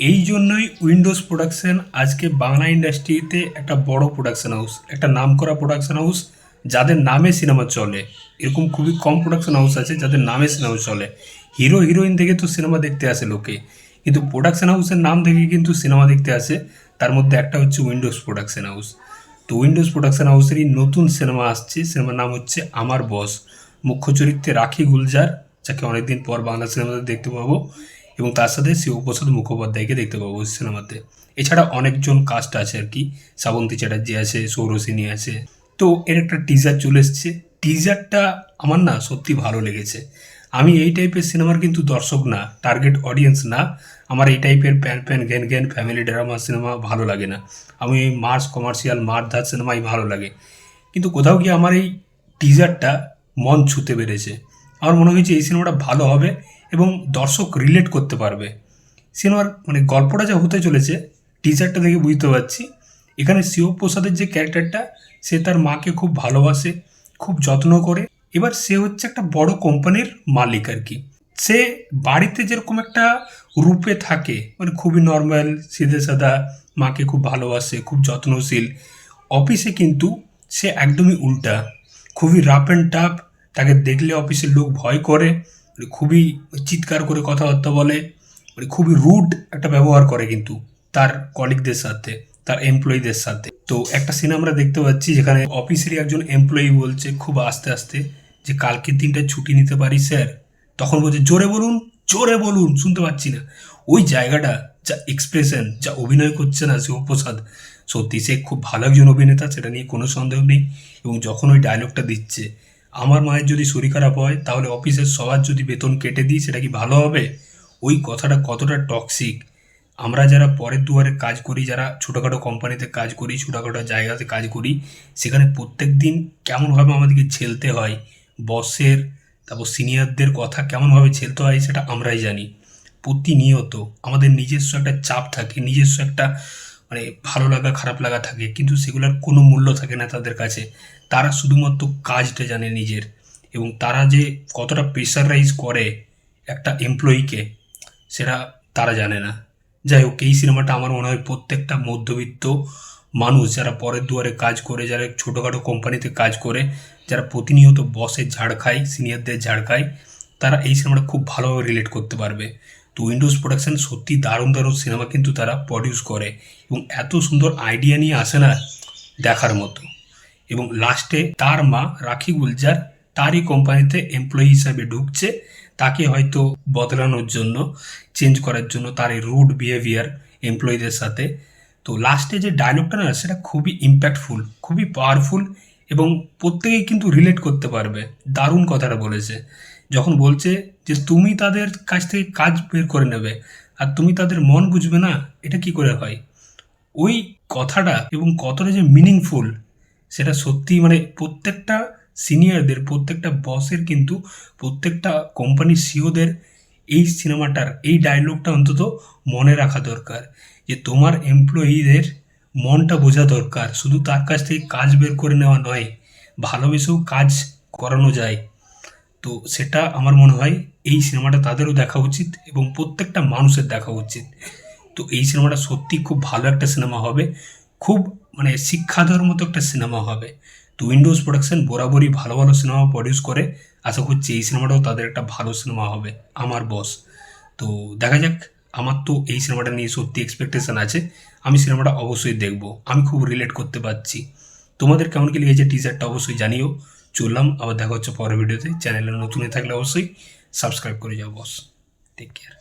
এই জন্যই Windows production আজকে বাংলা ইন্ডাস্ট্রিতে একটা বড় প্রোডাকশন হাউস একটা নাম করা প্রোডাকশন হাউস যাদের নামে সিনেমা চলে। এরকম খুবই কম প্রোডাকশন হাউস আছে যাদের নামে সিনেমা চলে। হিরো হিরোইন দেখে তো সিনেমা দেখতে আসে লোকে। কিন্তু প্রোডাকশন হাউসের নাম দেখে কিন্তু সিনেমা দেখতে আসে। তার মধ্যে একটা হচ্ছে উইন্ডোজ প্রোডাকশন হাউস তো উইন্ডোজ প্রোডাকশন হাউসেরই নতুন সিনেমা আসছে। সিনেমার নাম হচ্ছে আমার বস। মুখ্য চরিত্রে রাখি গুলজার, যাকে অনেকদিন পর বাংলা সিনেমাতে দেখতে পাবো। এবং তার সাথে শিবপ্রসাদ মুখোপাধ্যায়কে দেখতে পাবো সিনেমাতে। এছাড়া অনেকজন কাস্ট আছে আর কি। শ্রাবন্তী চ্যাটার্জি আছে, সৌরসিনী আছে। তো এর একটা টিজার চলে এসছে। টিজারটা আমার না সত্যি ভালো লেগেছে। আমি এই টাইপের সিনেমার কিন্তু দর্শক না টার্গেট অডিয়েন্স না। আমার এই টাইপের প্যান প্যান জ্ঞান জ্ঞান ফ্যামিলি ড্রামা সিনেমা ভালো লাগে না। আমি এই মার্স কমার্শিয়াল মারধার সিনেমাই ভালো লাগে। কিন্তু কোথাও গিয়ে আমার এই টিজারটা মন ছুতে পেরেছে আমার মনে হয়েছে এই সিনেমাটা ভালো হবে। এবং দর্শক রিলেট করতে পারবে। সিনেমার মানে গল্পটা যা হতে চলেছে টিজারটা দেখে বুঝতে পারছি। এখানে শিবপ্রসাদের যে ক্যারেক্টারটা সে তার মাকে খুব ভালোবাসে, খুব যত্ন করে। এবার সে হচ্ছে একটা বড় কোম্পানির মালিক আর কি। সে বাড়িতে যেরকম একটা রূপে থাকে মানে খুবই নর্মাল সিধে সাদা মাকে খুব ভালোবাসে, খুব যত্নশীল। অফিসে কিন্তু সে একদমই উল্টা। খুবই রাফ অ্যান্ড টাফ তাকে দেখলে অফিসের লোক ভয় করে। মানে খুবই চিৎকার করে কথাবার্তা বলে মানে খুবই রুড একটা ব্যবহার করে কিন্তু তার কলিগদের সাথে, তার এমপ্লয়ীদের সাথে। তো একটা সিনে আমরা দেখতে পাচ্ছি যেখানে অফিসেরই একজন এমপ্লয়ি বলছে খুব আস্তে আস্তে যে, কালকের দিনটা ছুটি নিতে পারি স্যার? তখন বলছে, জোরে বলুন জোরে বলুন, শুনতে পাচ্ছি না। ওই জায়গাটা, যা এক্সপ্রেশন যা অভিনয় করছে না শিবপ্রসাদ সত্যি সে খুব ভালো একজন অভিনেতা, সেটা নিয়ে কোনো সন্দেহ নেই। এবং যখন ওই ডায়লগটা দিচ্ছে আমার মায়ের যদি শরীর খারাপ হয়, তাহলে অফিসের সবার যদি বেতন কেটে দিই, সেটা কি ভালো হবে? ওই কথাটা কতটা টক্সিক আমরা যারা পরের দুয়ারে কাজ করি, যারা ছোটোখাটো কোম্পানিতে কাজ করি, ছোটোখাটো জায়গাতে কাজ করি, সেখানে প্রত্যেক দিন কেমনভাবে আমাদেরকে ঝেলতে হয়। বসের, তারপর সিনিয়রদের কথা কেমনভাবে ঝেলতে হয়, সেটা আমরাই জানি। প্রতিনিয়ত আমাদের নিজস্ব একটা চাপ থাকে, নিজস্ব একটা মানে ভালো লাগা, খারাপ লাগা থাকে, কিন্তু সেগুলোর কোনো মূল্য থাকে না তাদের কাছে। তারা শুধুমাত্র কাজটা জানে নিজের এবং তারা যে কতটা প্রেশারাইজ করে একটা এমপ্লয়িকে সেটা তারা জানে না। যাই হোক, এই সিনেমাটা আমার মনে হয় প্রত্যেকটা মধ্যবিত্ত মানুষ, যারা পরের দুয়ারে কাজ করে, যারা ছোটোখাটো কোম্পানিতে কাজ করে, যারা প্রতিনিয়ত বসে ঝাড় খায় সিনিয়রদের ঝাড় খায়, তারা এই সিনেমাটা খুব ভালোভাবে রিলেট করতে পারবে। তো উইন্ডোজ প্রোডাকশন সত্যি দারুণ দারুণ সিনেমা কিন্তু তারা প্রডিউস করে এবং এত সুন্দর আইডিয়া নিয়ে আসে না দেখার মতো। এবং লাস্টে তার মা রাখি গুলজার, তারই কোম্পানিতে এমপ্লয়ি হিসাবে ঢুকছে। তাকে হয়তো বদলানোর জন্য চেঞ্জ করার জন্য তার এই রুড বিহেভিয়ার এমপ্লয়ীদের সাথে। তো লাস্টে যে ডায়লগটা না, সেটা খুবই ইম্প্যাক্টফুল খুবই পাওয়ারফুল এবং প্রত্যেকেই কিন্তু রিলেট করতে পারবে। দারুণ কথাটা বলেছে। যখন বলছে যে, তুমি তাদের কাছ থেকে কাজ বের করে নেবে আর তুমি তাদের মন বুঝবে না, এটা কি করে হয়? ওই কথাটা এবং কতটা যে মিনিংফুল সেটা সত্যি মানে প্রত্যেকটা সিনিয়রদের প্রত্যেকটা বসের কিন্তু প্রত্যেকটা কোম্পানির সিওদের এই সিনেমাটার এই ডায়লগটা অন্তত মনে রাখা দরকার। যে তোমার এমপ্লয়িদের মনটা বোঝা দরকার। শুধু তার কাছ থেকে কাজ বের করে নেওয়া নয়, ভালোবেসেও কাজ করানো যায়। তো সেটা আমার মনে হয় এই সিনেমাটা তাদেরও দেখা উচিত এবং প্রত্যেকটা মানুষের দেখা উচিত। তো এই সিনেমাটা সত্যি খুব ভালো একটা সিনেমা হবে। খুব মানে শিক্ষা দেওয়ার মতো একটা সিনেমা হবে। তো উইন্ডোজ প্রোডাকশন বরাবরই ভালো ভালো সিনেমা প্রডিউস করে। আশা করছি এই সিনেমাটাও তাদের একটা ভালো সিনেমা হবে, আমার বস তো দেখা যাক, আমার তো এই সিনেমাটা নিয়ে সত্যি এক্সপেকটেশন আছে। আমি সিনেমাটা অবশ্যই দেখব। আমি খুব রিলেট করতে পারছি। তোমাদের কেমন কি লেগেছে টিজারটা অবশ্যই জানিও। চললাম, আবার দেখা হচ্ছে পরের ভিডিওতে চ্যানেলে নতুন থাকলে অবশ্যই সাবস্ক্রাইব করে যাও বস টেক কেয়ার